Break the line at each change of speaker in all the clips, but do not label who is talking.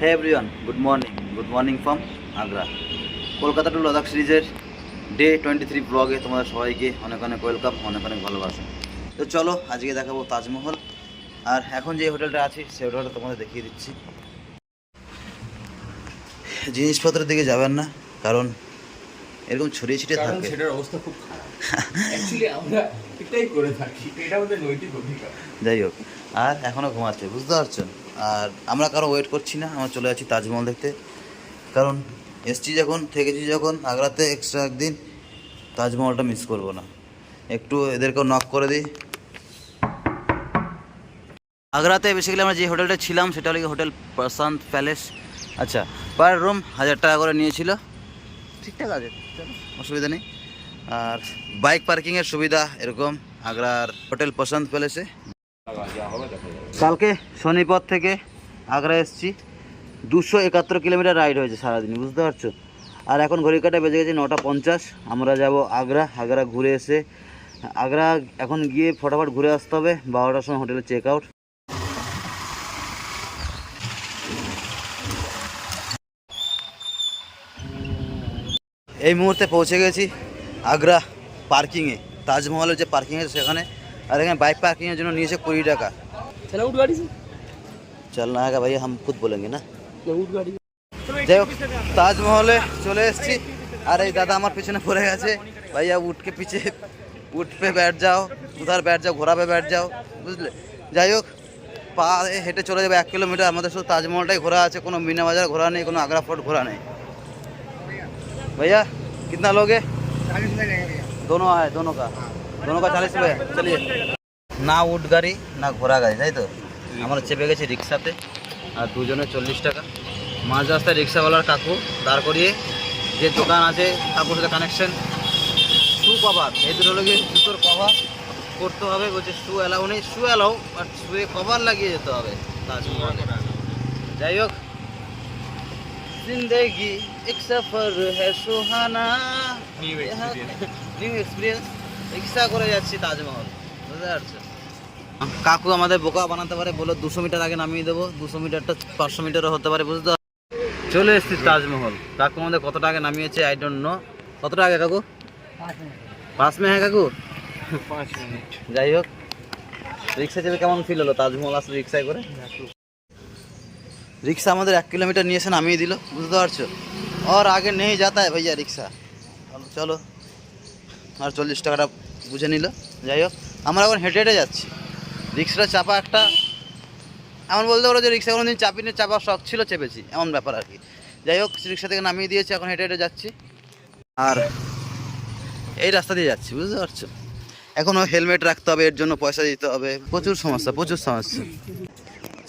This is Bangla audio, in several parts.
Hey everyone good morning good morning from Agra Kolkata to Ladakh সিরিজের ডে টোয়েন্টি থ্রি ব্লগে তোমাদের সবাইকে অনেক অনেক ওয়েলকাম অনেক অনেক ভালোবাসা। তো চলো আজকে দেখাবো তাজমহল। আর এখন যে হোটেলটা আছে সেই হোটেলটা তোমাদের দেখিয়ে দিচ্ছি। জিনিসপত্রের দিকে যাবেন না কারণ এরকম ছড়িয়ে ছিটিয়ে থাকে।
সেটার অবস্থা খুব খারাপ। অ্যাকচুয়ালি আমরা এটাই করে থাকি এটা আমাদের নৈতিক অধিকার।
যাই হোক আর এখনও ঘুমাচ্ছে বুঝতে পারছেন আর আমরা কারও ওয়েট করছি না আমরা চলে যাচ্ছি তাজমহল দেখতে। কারণ এসছি যখন থেকেছি যখন আগ্রাতে এক্সট্রা একদিন তাজমহলটা মিস করব না। একটু এদেরকেও নক করে দিই। আগ্রাতে বেসিক্যালি আমরা যে হোটেলটা ছিলাম সেটা হলো হোটেল প্রশান্ত প্যালেস। আচ্ছা পার রুম হাজার টাকা করে নিয়েছিল। ঠিকঠাক আছে অসুবিধা নেই। আর বাইক পার্কিংয়ের সুবিধা এরকম আগ্রার হোটেল প্রশান্ত প্যালেসে। কালকে শনিপথ থেকে আগ্রা এসেছি। দুশো একাত্তর কিলোমিটার রাইড হয়েছে সারাদিন, বুঝতে পারছ? আর এখন ঘড়ি কাটা বেজে গেছে নটা পঞ্চাশ। আমরা যাব আগ্রা আগ্রা ঘুরে এসে, আগ্রা এখন গিয়ে ফটাফট ঘুরে আসতে হবে। বারোটার সময় হোটেলে চেক আউট এই মুহূর্তে পৌঁছে গেছি আগ্রা পার্কিংয়ে তাজমহলের যে পার্কিং আছে সেখানে। আর এখানে বাইক পার্কিংয়ের জন্য নিয়েছে কুড়ি টাকা।
চলো উঠ গাড়ি
चलना है भैया हम खुद बोलेंगे ना
উঠ গাড়ি
যাই হোক তাজমহলে চলে এসেছি আর এই দাদা আমার পিছনে পড়ে গেছে ভাইয়া উঠ के पीछे উঠ पे बैठ जाओ उधर बैठ जाओ ঘোড়া पे बैठ जाओ বুঝলে যাই হোক পা এ হেঁটে চলে যাবে এক কিলোমিটার আমাদের শুধু তাজমহলটাই ঘোরা আছে কোনো মিনা বাজার ঘোরা নেই কোনো আগ্রা ফোর্ট ঘোরা নেই भैया कितना लोगे दोनों है दोनों का दोनों का चालीस रुपये चलिए না উঠ গাড়ি না ঘোড়া গাড়ি তাই তো? আমরা চেপে গেছি রিক্সাতে আর দুজনে চল্লিশ টাকা। মাঝ রাস্তায় রিক্সাওয়ালার কাকু দাঁড় করিয়ে যে দোকান আছে কাকুর সাথে কানেকশন শু কভার এই দুটো লোকের জুতোর কভার করতে হবে বলছে শু অ্যালাউ নেই shoe allow but shoe cover লাগিয়ে যেতে হবে তাজমহলে। যাই হোক জিন্দেগি এক সফর হ্যাঁ সুহানা। নিউ এক্সপিরিয়েন্স রিক্সা করে যাচ্ছি তাজমহল বুঝতে পারছ কাকু আমাদের বোকা বানাতে পারে, বলো দুশো মিটার আগে নামিয়ে দেবো, দুশো মিটারটা পাঁচশো মিটারও হতে পারে, বুঝতে চলে এসেছি তাজমহল। কাকু আমাদের কত টাকা নামিয়েছে আই ডোন্ট নো কত টাকা কাকু? পাঁচ মিনিট। কাকু যাই হোক, রিক্সা চেপে কেমন ফিল হলো? তাজমহল আসলে রিক্সায় করে? রিক্সা আমাদের এক কিলোমিটার নিয়ে এসে নামিয়ে দিল, বুঝতে পারছ? আর আগে নেই যাতায় ভাইয়া রিক্সা। চলো। আর চল্লিশ টাকাটা বুঝে নিল। যাই হোক, আমরা এখন হেঁটে হেঁটে যাচ্ছি। রিক্সাটা চাপা একটা এমন বলতে পারো যে রিক্সা কোনো দিন চাপিনি চাপার শখ ছিল চেপেছি এমন ব্যাপার আর কি যাই হোক রিক্সা থেকে নামিয়ে দিয়েছি এখন হেঁটে হেঁটে যাচ্ছি আর এই রাস্তা দিয়ে যাচ্ছি বুঝতে পারছো এখনও হেলমেট রাখতে হবে এর জন্য পয়সা দিতে হবে প্রচুর সমস্যা প্রচুর সমস্যা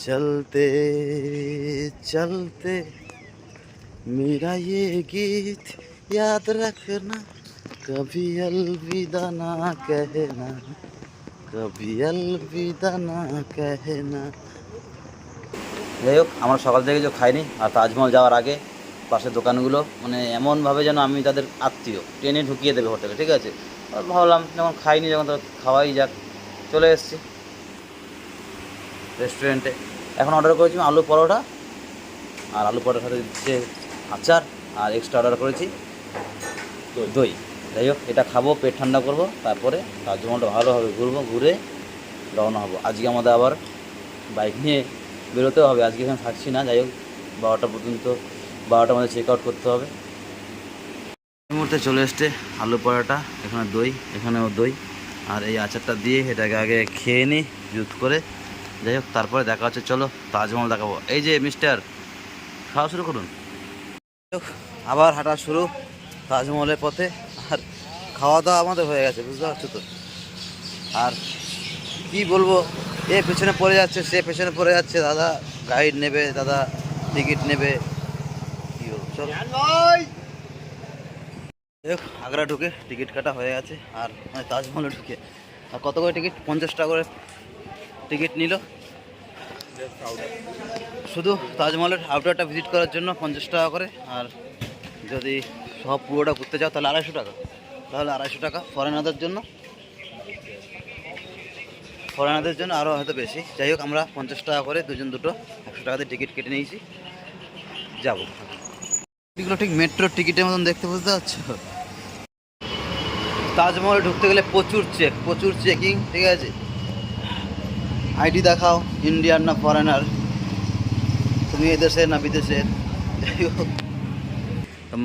চলতে চলতে मेरा ये गीत याद रखना कभी अलविदा ना कहना কবি আলবিদা না কহে না যাই হোক আমরা সকাল থেকে কিছু খাইনি, আর তাজমহল যাওয়ার আগে পাশের দোকানগুলো মানে এমনভাবে যেন আমি তাদের আত্মীয় ট্রেনে ঢুকিয়ে দেবে হোটেলে, ঠিক আছে? ভাবলাম, যখন খাইনি, যখন তো খাওয়াই যাক, চলে এসছি রেস্টুরেন্টে। এখন অর্ডার করেছি আলু পরোটা, আর আলু পরোটার সাথে দিচ্ছে আচার, আর এক্সট্রা অর্ডার করেছি দই। যাই হোক, এটা খাব, পেট ঠান্ডা করব, তারপরে তাজমহলটা ভালোভাবে ঘুরবো, ঘুরে রওনা হব। আজকে আমাদের আবার বাইক নিয়ে বেরোতেও হবে, আজকে এখানে থাকছি না, যাই হোক, বারোটা পর্যন্ত বারোটার মধ্যে চেক আউট করতে হবে। এই মুহূর্তে চলে এসছে আলু পরোটা, এখানে দই, এখানেও দই, আর এই আচারটা দিয়ে এটাকে আগে খেয়ে নিই জুত করে। যাই হোক, তারপরে দেখা হচ্ছে, চলো তাজমহল দেখাবো। এই যে মিস্টার খাওয়া শুরু করুন। আবার হাঁটা শুরু, তাজমহলের পথে। খাওয়া দাওয়া আমাদের হয়ে গেছে বুঝতে পারছ তো? আর কি বলব এ পেছনে পড়ে যাচ্ছে সে পেছনে পড়ে যাচ্ছে দাদা গাইড নেবে দাদা টিকিট নেবে কি বলব চলো। আগ্রা ঢুকে টিকিট কাটা হয়ে গেছে আর মানে তাজমহলে ঢুকে। আর কত করে টিকিট পঞ্চাশ টাকা করে টিকিট নিল। শুধু তাজমহলের আউটারটা ভিজিট করার জন্য পঞ্চাশ টাকা করে আর যদি সব পুরোটা ঘুরতে যাও তাহলে আড়াইশো টাকা। তাহলে আড়াইশো টাকা ফরেনারদের জন্য। ফরেনারদের জন্য আরও হয়তো বেশি। যাই হোক, আমরা পঞ্চাশ টাকা করে দুজন দুটো একশো টাকাতে টিকিট কেটে নিয়েছি। যাব। এগুলো ঠিক মেট্রোর টিকিটের মতন দেখতে, বুঝতে পারছ? তাজমহলে ঢুকতে গেলে প্রচুর চেক প্রচুর চেকিং ঠিক আছে? আইডি দেখাও, ইন্ডিয়ান না ফরেনার। তুমি এদেশের না বিদেশের?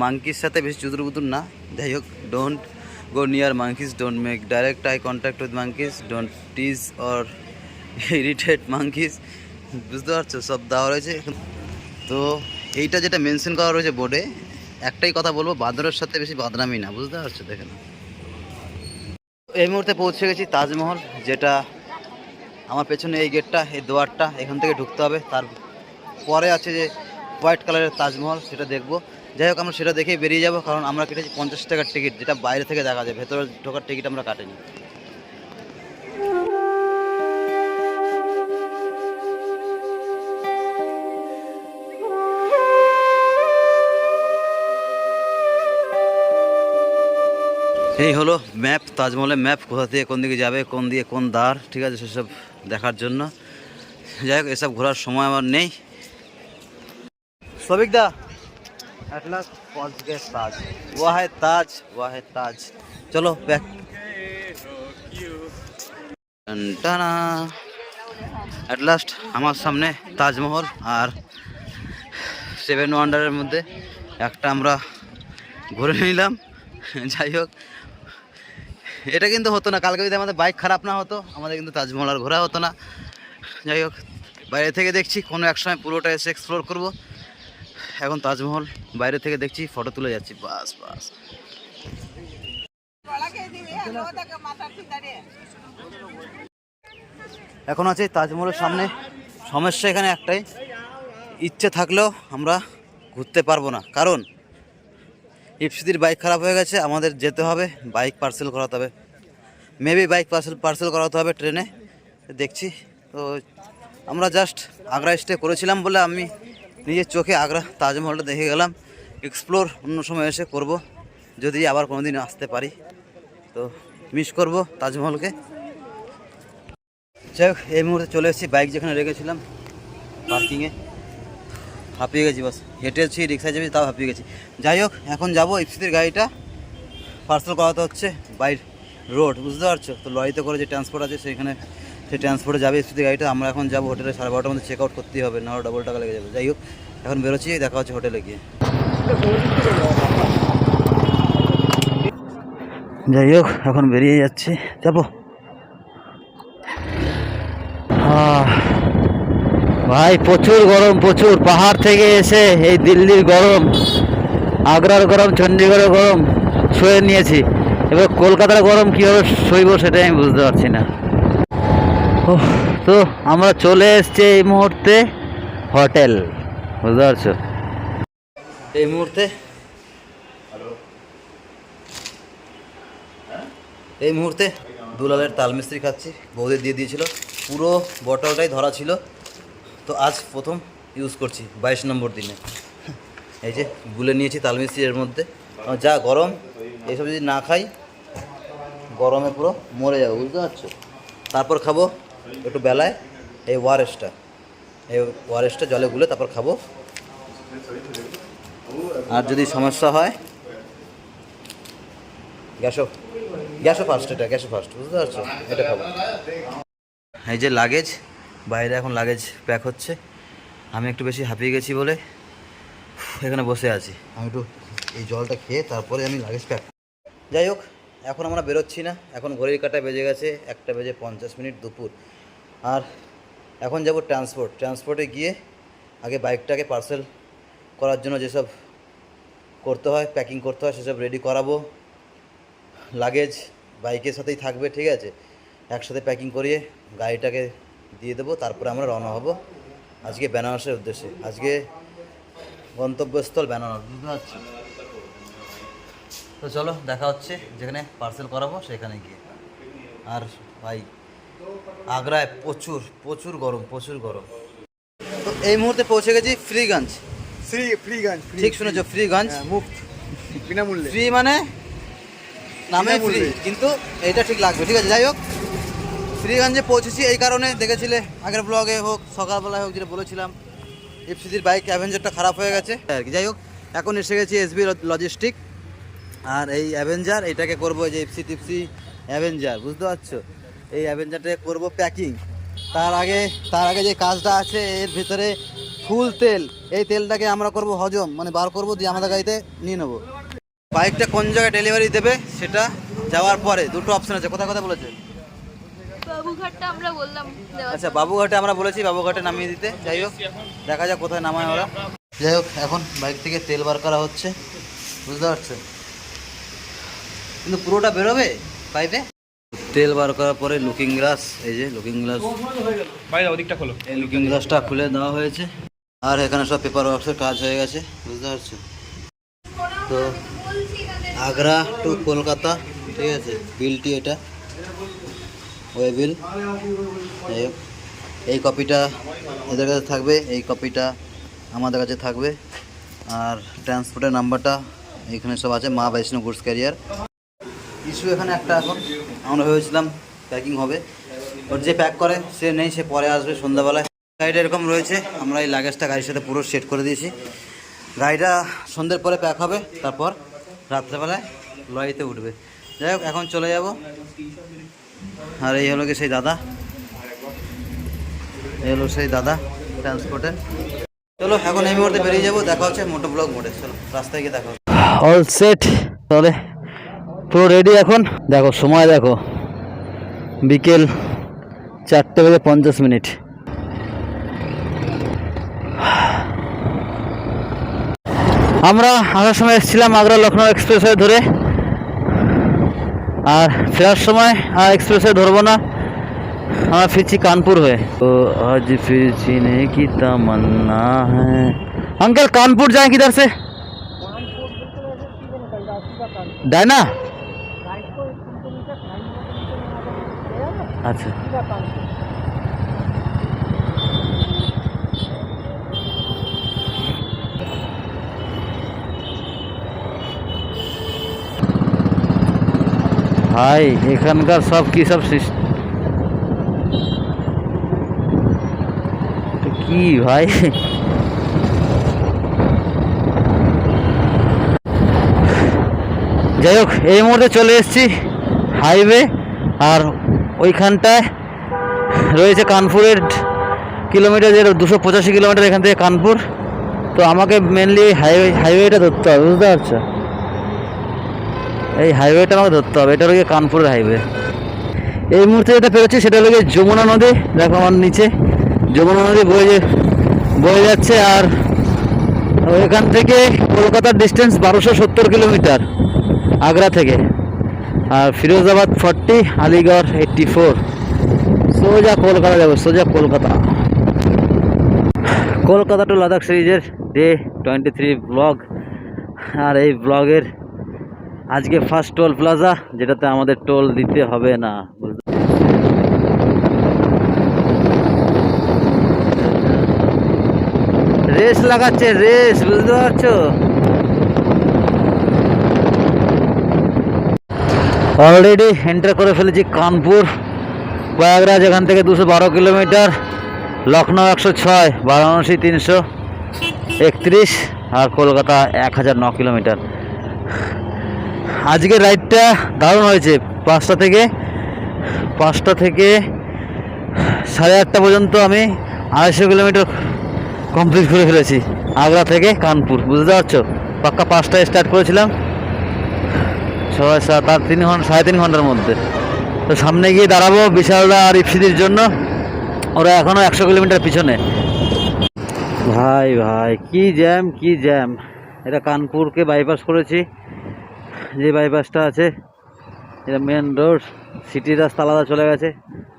মাংকির সাথে বেশি চুদুর বুদুর না। যাই হোক don't go near monkeys don't make direct eye contact with monkeys don't tease or irritate monkeys বুঝতে পারছ? সব দেওয়া রয়েছে। তো এইটা যেটা মেনশন করা রয়েছে বোর্ডে একটাই কথা বলব, বাদরের সাথে বেশি বাদরামি না, বুঝতে পারছ? দেখে না এই মুহূর্তে পৌঁছে গেছি তাজমহল, যেটা আমার পেছনে এই গেটটা এই দুয়ারটা, এখান থেকে ঢুকতে হবে। তার পরে আছে যে হোয়াইট কালারের তাজমহল, সেটা দেখব। যাই হোক, আমরা সেটা দেখেই বেরিয়ে যাব, কারণ আমরা কেটেছি পঞ্চাশ টাকার টিকিট, যেটা বাইরে থেকে দেখা যায়, ভেতরে ঢোকার টিকিট আমরা কাটিনি। এই হলো ম্যাপ, তাজমহলের ম্যাপ, কোথা থেকে কোন দিকে যাবে, কোন দিকে কোন দ্বার, ঠিক আছে, সেসব দেখার জন্য। যাই হোক, এসব ঘোরার সময় আমার নেই। সবিক দা एट लास्ट पहुंच गए ताज वो है ताज वो है ताज चलो बैक টানা অ্যাট লাস্ট আমার সামনে তাজমহল আর সেভেন ওয়ান্ডারের মধ্যে একটা আমরা ঘুরে নিলাম যাই হোক এটা কিন্তু হতো না কালকে যদি আমাদের বাইক খারাপ না হতো আমাদের কিন্তু তাজমহল আর ঘোরা হতো না যাই হোক বাইরে থেকে দেখছি কোনো এক সময় পুরোটা এসে এক্সপ্লোর করব এখন তাজমহল বাইরে থেকে দেখছি ফটো তুলে যাচ্ছি, বাস বাস। এখন আছে তাজমহলের সামনে। সমস্যা এখানে একটাই, ইচ্ছে থাকলেও আমরা ঘুরতে পারব না। কারণ ইপসিদির বাইক খারাপ হয়ে গেছে, আমাদের যেতে হবে বাইক পার্সেল করাতে হবে। মেবি বাইক পার্সেল পার্সেল করাতে হবে ট্রেনে দেখছি। তো আমরা জাস্ট আগ্রা স্টে করেছিলাম বলে আমি নিজের চোখে আগ্রা তাজমহলটা দেখে গেলাম। এক্সপ্লোর অন্য সময় এসে করব, যদি আবার কোনো দিন আসতে পারি। তো মিস করব তাজমহলকে। যাই হোক, এই মুহূর্তে চলে এসেছি বাইক যেখানে রেখেছিলাম পার্কিংয়ে হাঁপিয়ে গেছি বাস। হেঁটেছি রিক্সায় যাবি তাও হাঁপিয়ে গেছি। যাই হোক, এখন যাব ইপসিদের গাড়িটা। পার্সেল করাতে হচ্ছে বাই রোড বুঝতে পারছ? তো লরিতে করে যে ট্রান্সপোর্ট আছে, সেখানে সেই ট্রান্সপোর্টে যাবে ইপসিদের গাড়িটা, আমরা এখন যাব হোটেলে সাড়ে বারোটার মধ্যে চেক আউট করতেই হবে না ডবল টাকা লেগে যাবে। যাই হোক, এখন বেরোচ্ছি, দেখা হচ্ছে হোটেলে গিয়ে। যাই হোক, এখন বেরিয়ে যাচ্ছি। যাব। ভাই, প্রচুর গরম, প্রচুর। পাহাড় থেকে এসে এই দিল্লির গরম, আগ্রার গরম চণ্ডীগড়ের গরম সয়ে নিয়েছি। এবার কলকাতার গরম কীভাবে সইব সেটাই আমি বুঝতে পারছি না। তো আমরা চলে এসছি এই মুহূর্তে হোটেল বুঝতে পারছ? এই মুহূর্তে? এই মুহূর্তে দুলালের তালমিস্ত্রি খাচ্ছি বৌদি দিয়ে দিয়েছিল। পুরো বটলটাই ধরা ছিল। তো আজ প্রথম ইউজ করছি বাইশ নম্বর দিনে। এই যে গুলে নিয়েছি তালমিস্ত্রি এর মধ্যে। যা গরম এইসব যদি না খাই গরমে পুরো মরে যাব বুঝতে পারছ? তারপর খাব একটু বেলায় এই ওয়ারেসটা। এই ওয়ারেসটা জলে গুলে তারপর খাব। আর যদি সমস্যা হয় গ্যাসও গ্যাসও ফার্স্ট এটা গ্যাসও ফার্স্ট, বুঝতে পারছ? এটা খাব। এই যে লাগেজ, বাইরে এখন লাগেজ প্যাক হচ্ছে। আমি একটু বেশি হাঁপিয়ে গেছি বলে এখানে বসে আছি। আমি একটু এই জলটা খেয়ে তারপরে আমি লাগেজ প্যাক যাই হোক, এখন আমরা বেরোচ্ছি না। এখন ঘড়ির কাটা বেজে গেছে একটা বেজে পঞ্চাশ মিনিট দুপুর। আর এখন যাব ট্রান্সপোর্ট। ট্রান্সপোর্টে গিয়ে আগে বাইকটাকে পার্সেল করার জন্য যেসব করতে হয়, প্যাকিং করতে হয়, সেসব রেডি করাবো। লাগেজ বাইকের সাথেই থাকবে, ঠিক আছে? একসাথে প্যাকিং করিয়ে গাড়িটাকে দিয়ে দেবো, তারপরে আমরা রওনা হব আজকে বেনারসের উদ্দেশ্যে। আজকে গন্তব্যস্থল বেনারস, বুঝতে পারছি? তো চলো, দেখা হচ্ছে। যেখানে পার্সেল করাবো, সেখানে গিয়ে। আর ভাই আগ্রায় প্রচুর প্রচুর গরম প্রচুর গরম। তো এই মুহূর্তে পৌঁছে গেছি ফ্রিগঞ্জ।
ফ্রি ফ্রিগঞ্জ
ঠিক শুনেছো ফ্রিগঞ্জ?
হ্যাঁ, মুফট বিনামূল্যে।
ফ্রি মানে? নামে ফ্রি কিন্তু এটা ঠিক লাগবে ঠিক আছে যাই হোক। ফ্রিগঞ্জে পৌঁছেছি এই কারণে দেখেছিলে আগের ব্লগে হোক সকালবেলায় হোক যেটা বলেছিলাম এফসিজির বাইক অ্যাভেঞ্জারটা খারাপ হয়ে গেছে। আর কি যাই হোক এখন এসে গেছি এসবি লজিস্টিক আর এই অ্যাভেঞ্জার এটাকে করব এই যে এফসি টিপসি অ্যাভেঞ্জার বুঝতে পারছ? এই অ্যাভেঞ্জারটা করব প্যাকিং তার আগে তার আগে যে কাজটা আছে এর ভিতরে ফুল তেল। এই তেলটাকে আমরা করব হজম মানে বার করব দিয়ে আমাদের গাড়িতে নিয়ে নেব। বাইকটা কোন জায়গায় ডেলিভারি দেবে সেটা যাওয়ার পরে দুটো অপশন আছে। কোথায় কথা বলেছে?
বাবুঘাটটা আমরা বললাম।
আচ্ছা বাবুঘাটে আমরা বলেছি বাবুঘাটে নামিয়ে দিতে। যাই হোক দেখা যাক কোথায় নামায় ওরা। যাই হোক এখন বাইক থেকে তেল বার করা হচ্ছে। বুঝতে পারছ? কিন্তু পুরোটা বেরোবে পাইপে তেল বার করার পরে লুকিং গ্লাস এই যে লুকিং গ্লাস
ভাই ওদিকটা খোলো।
এই লুকিং গ্লাসটা খুলে দেওয়া হয়েছে। আর এখানে সব পেপার ওয়ার্কসের কাজ হয়ে গেছে বুঝতে পারছ? তো আগ্রা টু কলকাতা ঠিক আছে? বিলটি এটা। ওয়ে বিল এই কপিটা এদের কাছে থাকবে এই কপিটা আমাদের কাছে থাকবে। আর ট্রান্সপোর্টের নাম্বারটা এখানে সব আছে মা বৈষ্ণব গুডস ক্যারিয়ার ইস্যু এখানে একটা এখন। আমরা ভেবেছিলাম প্যাকিং হবে। ওর যে প্যাক করে, সে নেই, সে পরে আসবে সন্ধ্যাবেলায়। গাড়িটা এরকম রয়েছে। আমরা এই লাগেজটা গাড়ির সাথে পুরো সেট করে দিয়েছি। গাড়িটা সন্ধ্যের পরে প্যাক হবে, তারপর রাত্রেবেলায় লরিতে উঠবে। যাই হোক, এখন চলে যাব। আর এই হলো কি সেই দাদা? এই হলো সেই দাদা ট্রান্সপোর্টের চলো, এখন এই মুহূর্তে বেরিয়ে যাব। দেখা হচ্ছে মোটো ব্লক মোড়ে চলো, রাস্তায় গিয়ে দেখা অল সেট তাহলে পুরো রেডি এখন দেখো সময় দেখো বিকেল চারটে বেজে পঞ্চাশ মিনিট আমরা আসার সময় এসেছিলাম আগ্রা লখনৌ এক্সপ্রেসওয়ে ধরে আর ফেরার সময় আর এক্সপ্রেসওয়ে ধরবো না আমরা ফিরছি কানপুর হয়ে তো আজ ফিরছি নে কি তামান্না হ্যাঁ अंकल कानपुर जाए किधर से डायना আচ্ছা। ভাই এখানকার সব কি সব কি ভাই? যাই হোক এই মুহূর্তে চলে এসেছি। হাইওয়ে আর ওইখানটায় রয়েছে কানপুরের কিলোমিটার যেটা দুশো পঁচাশি কিলোমিটার এখান থেকে কানপুর। তো আমাকে মেনলি হাইওয়ে, হাইওয়েটা ধরতে হবে, বুঝতে পারছ? এই হাইওয়েটা আমাকে ধরতে হবে, এটা হলো কানপুরের হাইওয়ে। এই মুহূর্তে যেটা পেরোচ্ছি সেটা হলো যমুনা নদী। দেখো আমার নিচে, যমুনা নদী বয়ে যে- বয়ে যাচ্ছে আর এখান থেকে কলকাতার ডিস্টেন্স বারোশো সত্তর কিলোমিটার, আগ্রা থেকে। Firozabad forty, Aligarh eighty four সোজা কলকাতা যাব, সোজা কলকাতা। কলকাতা টু লাদাখ সিরিজের ডে টোয়েন্টি থ্রি ব্লগ আর এই ব্লগের আজকে ফার্স্ট টোল প্লাজা যেটাতে আমাদের টোল দিতে হবে না। রেস লাগাচ্ছে, রেস, বুঝতে পারছ? অলরেডি এন্টার করে ফেলেছি কানপুর, প্রয়াগরাজ এখান থেকে দুশো বারো কিলোমিটার লখনৌ একশো ছয়, বারাণসী তিনশো একত্রিশ আর কলকাতা এক হাজার ন কিলোমিটার। আজকের রাইডটা দারুণ হয়েছে, পাঁচটা থেকে পাঁচটা থেকে সাড়ে আটটা পর্যন্ত আমি আড়াইশো কিলোমিটার কমপ্লিট করে ফেলেছি, আগ্রা থেকে কানপুর, বুঝতে পারছ? পাক্কা পাঁচটায় স্টার্ট করেছিলাম। ছয় আট তিন ঘণ্টা, সাড়ে তিন ঘণ্টার মধ্যে। তো সামনে গিয়ে দাঁড়াবো বিশালদা আর ইপসিদির জন্য। ওরা এখনও একশো কিলোমিটার পিছনে। ভাই ভাই, কি জ্যাম কি জ্যাম। এটা কানপুরকে বাইপাস করেছি। যে বাইপাসটা আছে, এটা মেন রোড সিটির রাস্তা আলাদা চলে গেছে।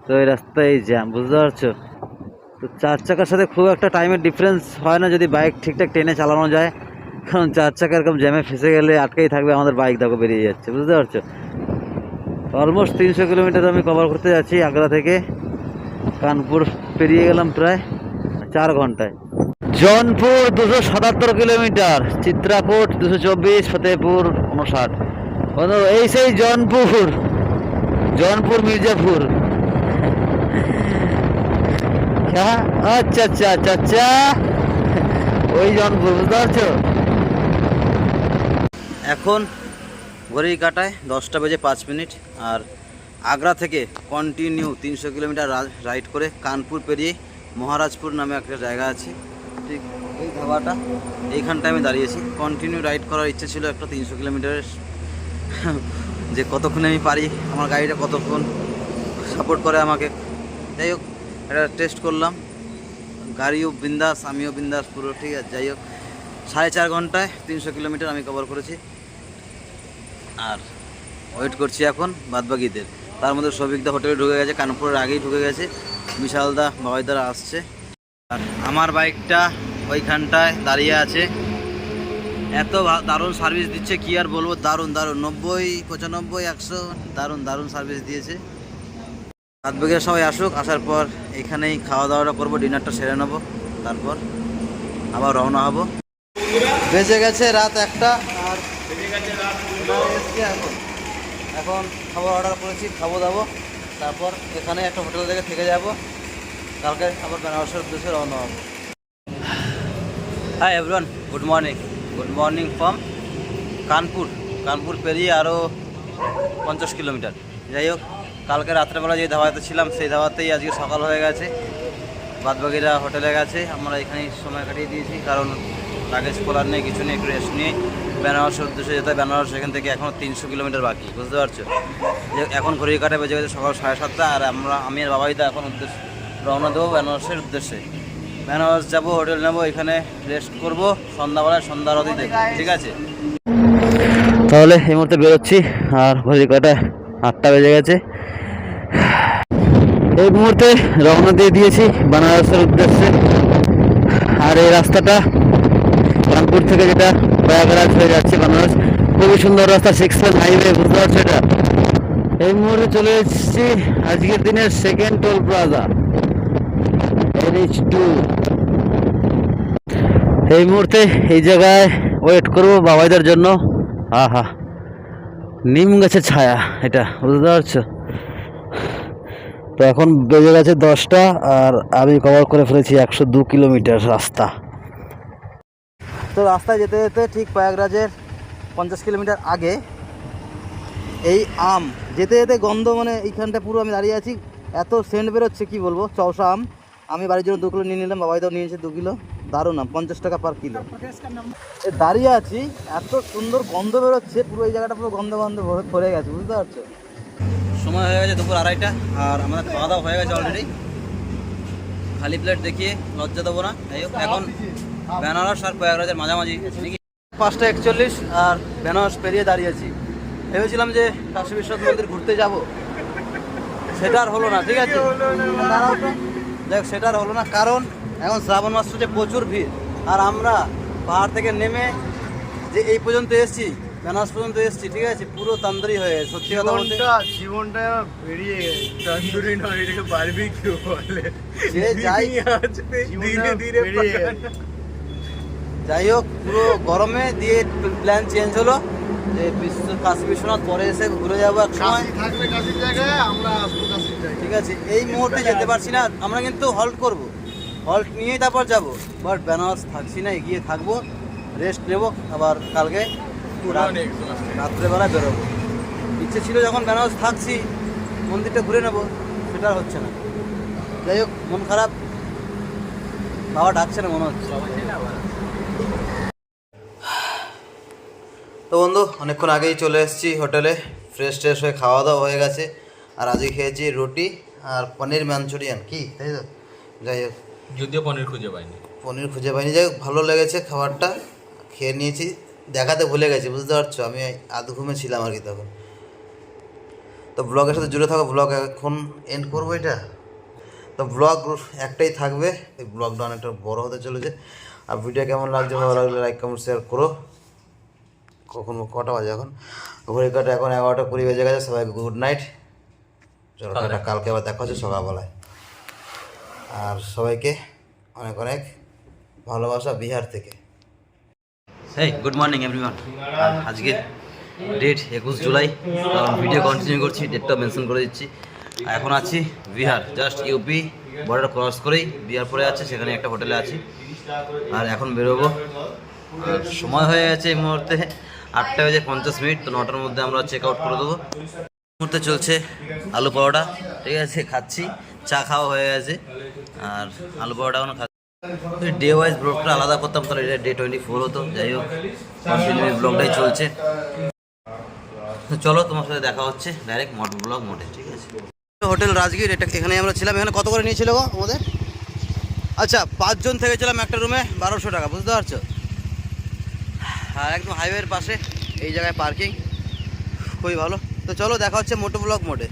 তো এই রাস্তায় জ্যাম, বুঝতে পারছ? তো চার চাকার সাথে খুব একটা টাইমের ডিফারেন্স হয় না যদি বাইক ঠিকঠাক টেনে চালানো যায়। কারণ চার চাকা এরকম জ্যামে ফেসে গেলে আটকেই থাকবে, আমাদের বাইক দেখো বেরিয়ে যাচ্ছে, বুঝতে পারছ? অলমোস্ট তিনশো কিলোমিটার আমি কভার করতে যাচ্ছি আগ্রা থেকে, কানপুর পেরিয়ে গেলাম প্রায় চার ঘন্টায়। জনপুর দুশো সাতাত্তর কিলোমিটার, চিত্রাকোট দুশো চব্বিশ ফতেপুর উনষাট এই সেই জনপুর জনপুর মির্জাপুর। আচ্ছা আচ্ছা আচ্ছা আচ্ছা। ওই জনপুর, বুঝতে পারছ? এখন ঘড়ির কাটায় দশটা বেজে পাঁচ মিনিট আর আগ্রা থেকে কন্টিনিউ তিনশো কিলোমিটার রাইড করে কানপুর পেরিয়ে মহারাজপুর নামে একটা জায়গা আছে। ঠিক এই ধাবাটা এইখানটায় আমি দাঁড়িয়েছি। কন্টিনিউ রাইড করার ইচ্ছে ছিল একটা তিনশো কিলোমিটারের। যে কতক্ষণে আমি পারি, আমার গাড়িটা কতক্ষণ সাপোর্ট করে আমাকে। যাই হোক এটা টেস্ট করলাম। গাড়িও বিন্দাস, আমিও বিন্দাস পুরো, ঠিক আছে? যাই হোক, সাড়ে চার ঘন্টায় তিনশো কিলোমিটার আমি কভার করেছি। আর ওয়েট করছি এখন বাদবাকিদের। তার মধ্যে সবিকদা হোটেলে ঢুকে গেছে, কানপুরের আগেই ঢুকে গেছে। বিশালদা বাবাইদারা আসছে। আর আমার বাইকটা ওইখানটায় দাঁড়িয়ে আছে। এত দারুণ সার্ভিস দিচ্ছে, কি আর বলব? দারুণ দারুণ। নব্বই, পঁচানব্বই, একশো, দারুণ দারুণ সার্ভিস দিয়েছে। রাত বেগে সবাই আসুক, আসার পর এখানেই খাওয়া দাওয়াটা করব ডিনারটা সেরে নেব। তারপর আবার রওনা হব। বেজে গেছে রাত একটা, আর এখন খাবার অর্ডার করেছি, খাব দাবো। তারপর এখানে একটা হোটেল থেকে থেকে যাব। কালকে আবার বেনারসের উদ্দেশ্যে রওনা হব। Hi everyone good morning good morning from Kanpur Kanpur পেরিয়ে আরও পঞ্চাশ কিলোমিটার। যাই হোক, কালকে রাত্রেবেলা যে ধাবাতে ছিলাম, সেই ধাবাতেই আজকে সকাল হয়ে গেছে। বাদবাকিরা হোটেলে গেছে। আমরা এখানেই সময় কাটিয়ে দিয়েছি, কারণ লাগেজ খোলার নেই, কিছু নেই, একটু রেস্ট নিয়ে। বেনারসের উদ্দেশ্যে যেতে। বেনারস এখান থেকে এখনও তিনশো কিলোমিটার বাকি, বুঝতে পারছ? যে এখন ঘড়ির কাটা বেজে গেছে সকাল সাড়ে সাতটা, আর আমরা, আমি আর বাবাই তো এখন উদ্দেশ্য রওনা দেবো বেনারসের উদ্দেশ্যে। বেনারস যাব, হোটেল নেব, এখানে রেস্ট করব সন্ধ্যাবেলায় সন্ধ্যা রতি ঠিক আছে? তাহলে এই মুহূর্তে বেরোচ্ছি, আর ঘড়ির কাটা আটটা বেজে গেছে। এই মুহূর্তে রওনা দিয়ে দিয়েছি বেনারসের উদ্দেশ্যে, আর এই রাস্তাটা কানপুর থেকে যেটা প্রয়াগরাজ হয়ে যাচ্ছে বানারস খুবই সুন্দর রাস্তা সিক্স লেন হাইওয়ে বুঝতে পারছ এটা? এই মুহূর্তে চলে এসেছি আজকের দিনের সেকেন্ড টোল প্লাজা টু এই মুহূর্তে এই জায়গায় ওয়েট করব বাবাইদের জন্য। আহা, নিম গাছের ছায়া এটা, বুঝতে পারছ? তো এখন বেজে গেছে দশটা আর আমি কভার করে ফেলেছি একশো দু কিলোমিটার রাস্তা। তো রাস্তায় যেতে যেতে ঠিক প্রয়াগরাজের পঞ্চাশ কিলোমিটার আগে এই আম, যেতে যেতে গন্ধ মানে এইখানটা পুরো আমি দাঁড়িয়ে আছি, এত সেন্ট বেরোচ্ছে, কি বলব? চৌসা আম। আমি বাড়ির জন্য দু কিলো নিয়ে নিলাম বাবাইদাও নিয়েছে দু কিলো। দারুণ আম, পঞ্চাশ টাকা পার কিলো। দাঁড়িয়ে আছি, এত সুন্দর গন্ধ বেরোচ্ছে, পুরো এই জায়গাটা পুরো গন্ধ গন্ধ ভরে গেছে, বুঝতে পারছ? সময় হয়ে গেছে দুপুর আড়াইটা, আর আমাদের খাওয়া দাওয়া হয়ে গেছে অলরেডি খালি প্লেট দেখিয়ে লজ্জা দেবো না এখন বেনারস আর প্রয়াগরাজের মাঝামাঝি নাকি পাঁচটা একচল্লিশ আর বেনারস পেরিয়ে দাঁড়িয়েছি। ভেবেছিলাম যে কাশী বিশ্বনাথ মন্দির ঘুরতে যাব। সেটা আর হলো না ঠিক আছে? দেখ সেটা আর হলো না কারণ এখন শ্রাবণ মাস চলছে প্রচুর ভিড়। আর আমরা পাহাড় থেকে নেমে যে এই পর্যন্ত এসেছি বেনারস পর্যন্ত এসেছি ঠিক আছে? পুরো তান্দরি হয়ে গেছে সত্যি কথা বলতে।
জীবনটা বেরিয়ে তন্দুরি নয় এটাকে বারবিকিউ বলে।
যে যাই
ধীরে ধীরে।
যাই হোক পুরো গরমে দিয়ে প্ল্যান চেঞ্জ হলো। যে বিশ্ব কাশী বিশ্বনাথ পরে এসে ঘুরে যাব এক সময়।
কাশি কাশির জায়গায় আমরা আসব কাশির জায়গায়।
ঠিক আছে এই মুহূর্তে যেতে পারছি না আমরা কিন্তু হল্ট করব। হল্ট নিয়েই তারপর যাব। বাট বেনারস থাকছি না এগিয়ে থাকব রেস্ট নেব আবার কালকে রাত- রাত্রেবেলা বেরোবো। ইচ্ছে ছিল যখন বেনারস থাকছি মন্দিরটা ঘুরে নেব সেটা হচ্ছে না। যাই হোক মন খারাপ। বাবা ডাকছে না মনে হচ্ছে। তো বন্ধু অনেকক্ষণ আগেই চলে এসেছি হোটেলে। ফ্রেশ ট্রেশ হয়ে খাওয়া দাওয়া হয়ে গেছে। আর আজকে খেয়েছি রুটি আর পনির মাঞ্চুরিয়ান কি? তাই তো? যাই হোক।
যদিও পনির খুঁজে পাইনি।
পনির খুঁজে পাইনি। যাই হোক ভালো লেগেছে খাবারটা। খেয়ে নিয়েছি। দেখাতে ভুলে গেছি বুঝতে পারছ? আমি আধ ঘুমে ছিলাম আর কি তখন। তো ব্লগের সাথে জুড়ে থাকো। ব্লগ এখন এন্ড করব এটা। তো ব্লগ একটাই থাকবে। এই ব্লগটা অনেকটা বড় হতে চলেছে। আর ভিডিও কেমন লাগছে ভালো লাগলে লাইক কমেন্ট শেয়ার করো। কখন কটা বাজে এখন? ঘড়ি কাটা এখন এগারোটা কুড়ি বেজে গেছে সবাই গুড নাইট চলো কালকে। আবার দেখা হচ্ছে সকালবেলায়। আর সবাইকে অনেক অনেক ভালোবাসা বিহার থেকে। হেই গুড মর্নিং এভরিওয়ান আজকে ডেট একুশ জুলাই। ভিডিও কন্টিনিউ করছি ডেটটা মেনশন করে দিচ্ছি। আর এখন আছি Bihar just UP border cross করেই বিয়ারপুরে আছে সেখানে একটা হোটেলে আছি। আর এখন বেরোবো। সময় হয়ে গেছে এই মুহূর্তে। আটটা বেজে পঞ্চাশ মিনিট, তো নটার মধ্যে আমরা চেক আউট করে দেবো। মুহূর্তে চলছে আলু পরোটা, ঠিক আছে, খাচ্ছি, চা খাওয়া হয়ে গেছে, আর আলু পরোটা এখনও খাচ্ছি। ডে ওয়াইজ ব্লগটা আলাদা করতাম, তাহলে এটা ডে টোয়েন্টি ফোর হতো, যাই হোক ব্লগটাই চলছে। চলো, তোমার সাথে দেখা হচ্ছে ডাইরেক্ট মোট ব্লগ মোটে ঠিক আছে? হোটেল রাজগীর, এটা এখানে আমরা ছিলাম, এখানে কত করে নিয়েছিল গো আমাদের আচ্ছা পাঁচজন থেকে ছিলাম একটা রুমে বারোশো টাকা, বুঝতে পারছ? আর একদম হাইওয়ের পাশে এই জায়গায় পার্কিং খুবই ভালো। তো চলো দেখা হচ্ছে মোটো ব্লক মোটে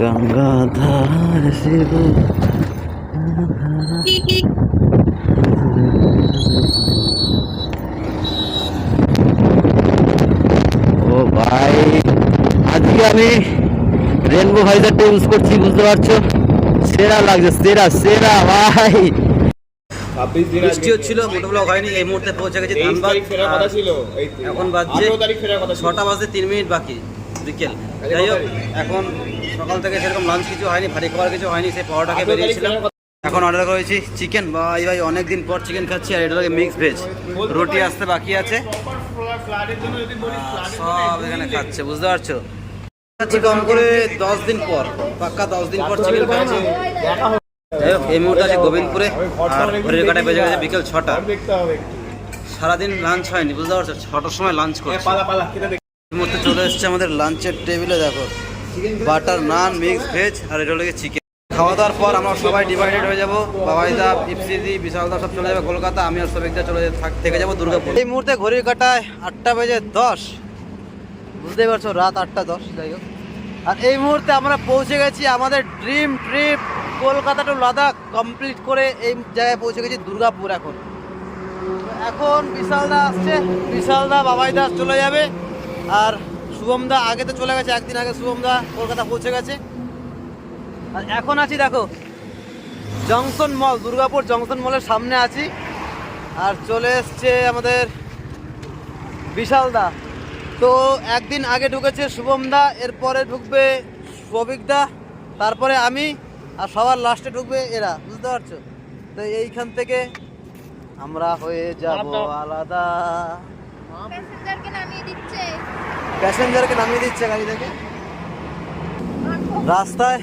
গঙ্গাধার ও ভাই, আজকে আমি রেনবো ভাইজারটা ইউজ করছি, বুঝতে পারছ? সেরা লাগছে, সেরা সেরা, ভাই।
ছাব্বিশ দিন
বৃষ্টি হচ্ছিল হয়নি এই মুহূর্তে পৌঁছে গেছি ধানবাদ। এখন বাজছে ছটা বাজতে তিন মিনিট বাকি বিকেল। যাই হোক এখন সকাল থেকে সেরকম লাঞ্চ কিছু হয়নি ভারী খাবার কিছু হয়নি সেই বেরিয়েছিলাম। এখন অর্ডার করেছি চিকেন ভাই ভাই অনেক দিন পর চিকেন খাচ্ছি আর এটা মিক্স ভেজ রুটি আসতে বাকি আছে। সব এখানে খাচ্ছে বুঝতে পারছ? খাচ্ছি কম করে দশ দিন পর পাক্কা দশ দিন পর চিকেন খাচ্ছি। যাই হোক এই মুহূর্তে আছে গোবিন্দপুরে আর ঘড়ির কাটায় বেজে গেছে বিকেল ছটা। সারাদিন লাঞ্চ হয়নি বুঝতে পারছ? ছটার সময় লাঞ্চ করছি। এই মুহূর্তে চলে এসেছে আমাদের লাঞ্চের টেবিলে দেখো। বাটার নান মিক্স ভেজ আর এটা হলো চিকেন খাওয়া দাওয়ার পর আমরা সবাই ডিভাইডেড হয়ে যাব। বাবাইদা ইপসিদি বিশালদা সব চলে যাবে কলকাতা আমি আর সবিকদা চলে থাক- থেকে যাব দুর্গাপুর। এই মুহূর্তে ঘড়ির কাটায় আটটা বেজে দশ। বুঝতেই পারছ রাত আটটা দশ যাই হোক। আর এই মুহূর্তে আমরা পৌঁছে গেছি আমাদের dream trip Kolkata to Ladakh complete করে এই জায়গায় পৌঁছে গেছি, দুর্গাপুর এখন। এখন বিশালদা আসছে বিশালদা বাবাইদা চলে যাবে। আর শুভমদা আগে তো চলে গেছে, একদিন আগে শুভমদা কলকাতা পৌঁছে গেছে। আর এখন আছি, দেখো, জংশন মল, দুর্গাপুর জংশন মলের সামনে আছি। আর চলে এসছে আমাদের বিশালদা তো একদিন আগে ঢুকেছে শুভমদা এরপরে ঢুকবে সবিকদা তারপরে আমি আর সবার লাস্টে ঢুকবে এরা বুঝতে পারছ? তো এইখান থেকে আমরা হয়ে যাব আলাদা।
প্যাসেঞ্জারকে নামিয়ে দিচ্ছে।
প্যাসেঞ্জারকে নামিয়ে দিচ্ছে গাড়ি থেকে। রাস্তায়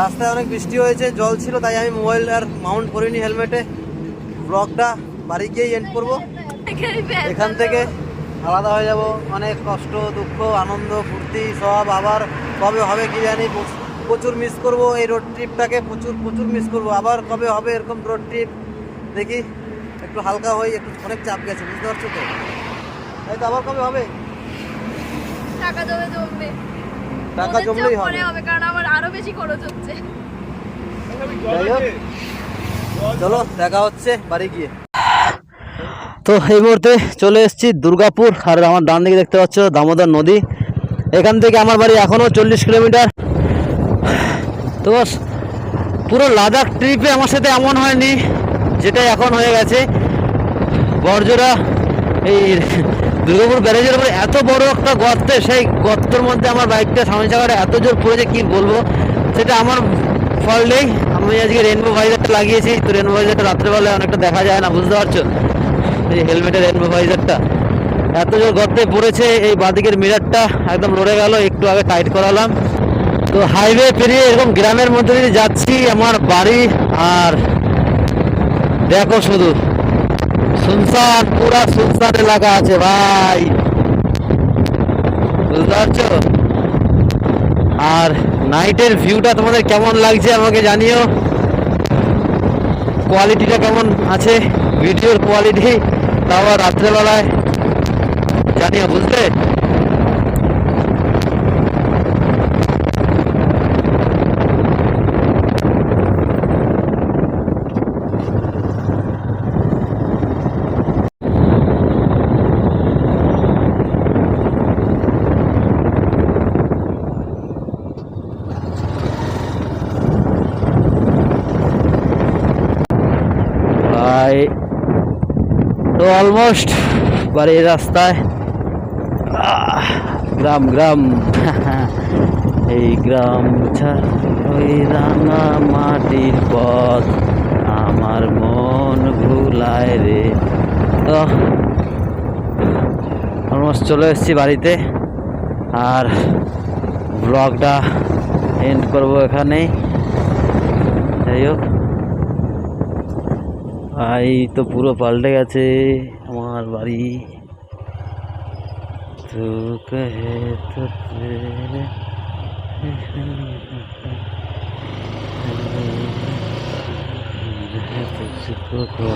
রাস্তায় অনেক বৃষ্টি হয়েছে জল ছিল তাই আমি মোবাইল আর মাউন্ট করিনি হেলমেটে। ব্লগটা বাড়ি গিয়েই এন্ড করব। এখান থেকে আলাদা হয়ে যাব। অনেক কষ্ট দুঃখ আনন্দ ফুর্তি সব আবার কবে হবে কি জানি প্রচুর মিস করব এই রোড ট্রিপটাকে প্রচুর প্রচুর মিস করব। আবার কবে হবে এরকম রোড ট্রিপ দেখি। একটু হালকা হই একটু অনেক চাপ গেছে বুঝতে পারছ তো? তাই তো আবার কবে হবে?
টাকা জমে জমবে।
টাকা জমলেই হবে।
পরে হবে কারণ আমার আরও বেশি খরচ হচ্ছে।
চলো দেখা হচ্ছে বাড়ি গিয়ে। তো এই মুহূর্তে চলে এসেছি দুর্গাপুর আর আমার ডান দিকে দেখতে পাচ্ছ দামোদর নদী। এখান থেকে আমার বাড়ি এখনও চল্লিশ কিলোমিটার। তো পুরো লাদাখ ট্রিপে আমার সাথে এমন হয়নি যেটা এখন হয়ে গেছে। বর্জরা এই দুর্গাপুর ব্যারেজের উপরে এত বড় একটা গর্তে, সেই গর্তের মধ্যে আমার বাইকটা সামনে চাকাটা এত জোর পড়েছে কি বলব? সেটা আমার ফললেই আমি আজকে রেনবো ভাইজারটা লাগিয়েছি, তো রেনবো ভাইজারটা রাত্রেবেলায় অনেকটা দেখা যায় না, বুঝতে পারছ? এই হেলমেটের রেনবো ভাইজারটা এত জোর গর্তে পড়েছে, এই বাদিকের মিরারটা একদম লড়ে গেল, একটু আগে টাইট করালাম। তো হাইওয়ে পেরিয়ে এরকম গ্রামের মধ্যে দিয়ে যাচ্ছি, আমার বাড়ি আর দেখো শুধু। সুনসান, পুরা সুনসান এলাকা আছে ভাই। বুঝতে পারছ? আর নাইটের ভিউটা তোমাদের কেমন লাগছে আমাকে জানিও। কোয়ালিটিটা কেমন আছে? ভিডিওর কোয়ালিটি আবার রাত্রেবেলায়। জানিও বুঝলে ভাই তো অলমোস্ট বাড়ির রাস্তায় আহ, গ্রাম গ্রাম। এই গ্রাম ওই রাঙা মাটির পথ। আমার মন ভুলায় রে। অলমোস্ট চলে এসেছি বাড়িতে। আর ব্লগটা এন্ড করব এখানেই। যাই হোক। এই তো পুরো পাল্টে গেছে আমার বাড়ি। तू कहे तो तेरे तुझको खो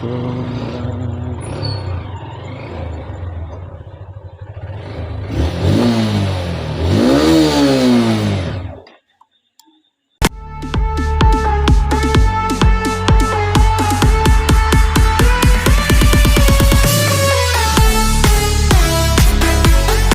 दूँगा